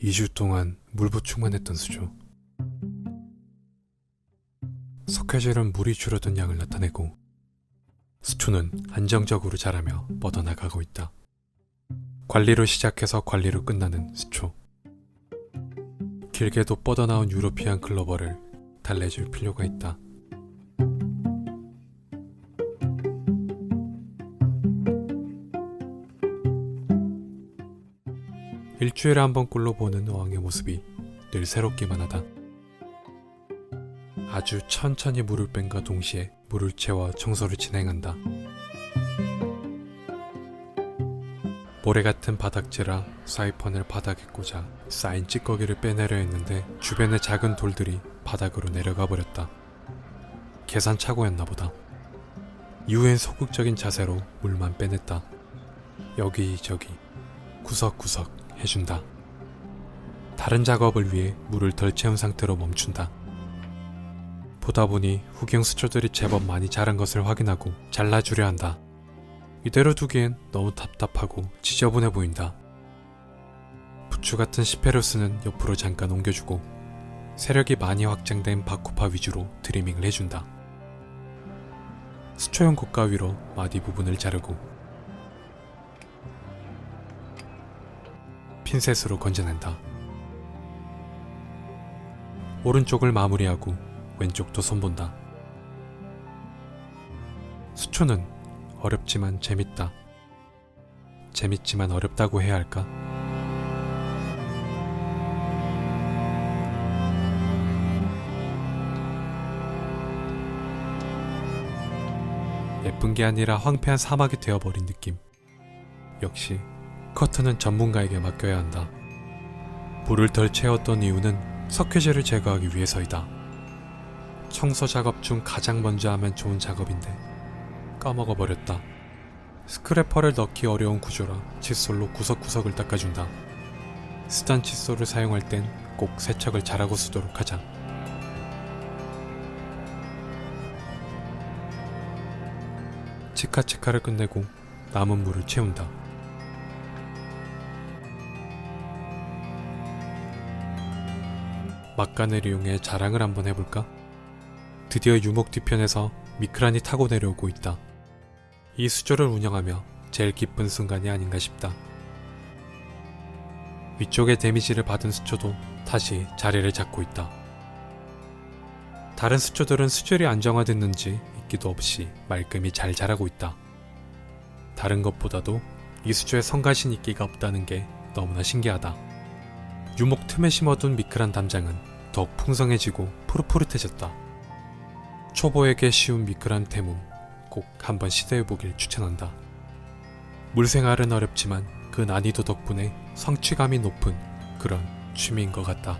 2주 동안 물 보충만 했던 수조. 석회질은 물이 줄어든 양을 나타내고 수초는 안정적으로 자라며 뻗어나가고 있다. 관리로 시작해서 관리로 끝나는 수초. 길게도 뻗어나온 유로피안 클로버를 달래줄 필요가 있다. 일주일에 한 번꼴로 보는 어항의 모습이 늘 새롭기만 하다. 아주 천천히 물을 뺀과 동시에 물을 채워 청소를 진행한다. 모래 같은 바닥재라 사이펀을 바닥에 꽂아 쌓인 찌꺼기를 빼내려 했는데 주변의 작은 돌들이 바닥으로 내려가 버렸다. 계산착오였나 보다. 이후엔 소극적인 자세로 물만 빼냈다. 여기저기 구석구석 해준다. 다른 작업을 위해 물을 덜 채운 상태로 멈춘다. 보다 보니 후경 수초들이 제법 많이 자란 것을 확인하고 잘라주려 한다. 이대로 두기엔 너무 답답하고 지저분해 보인다. 부추 같은 시페루스는 옆으로 잠깐 옮겨주고 세력이 많이 확장된 바쿠파 위주로 드리밍을 해준다. 수초용 고가 위로 마디 부분을 자르고 핀셋으로 건져낸다. 오른쪽을 마무리하고 왼쪽도 손본다. 수초는 어렵지만 재밌다. 재밌지만 어렵다고 해야 할까? 예쁜 게 아니라 황폐한 사막이 되어버린 느낌. 역시 커트는 전문가에게 맡겨야 한다. 불을 덜 채웠던 이유는 석회질을 제거하기 위해서이다. 청소 작업 중 가장 먼저 하면 좋은 작업인데 까먹어 버렸다. 스크래퍼를 넣기 어려운 구조라 칫솔로 구석구석을 닦아준다. 스단 칫솔을 사용할 땐 꼭 세척을 잘하고 쓰도록 하자. 치카치카를 끝내고 남은 물을 채운다. 막간을 이용해 자랑을 한번 해볼까? 드디어 유목 뒤편에서 미크란이 타고 내려오고 있다. 이 수조를 운영하며 제일 기쁜 순간이 아닌가 싶다. 위쪽에 데미지를 받은 수초도 다시 자리를 잡고 있다. 다른 수초들은 수질이 안정화됐는지 있기도 없이 말끔히 잘 자라고 있다. 다른 것보다도 이 수조에 성가신 있기가 없다는 게 너무나 신기하다. 유목 틈에 심어둔 미크란 담장은 더욱 풍성해지고 푸릇푸릇해졌다. 초보에게 쉬운 미크란 태무 꼭 한번 시도해보길 추천한다. 물생활은 어렵지만 그 난이도 덕분에 성취감이 높은 그런 취미인 것 같다.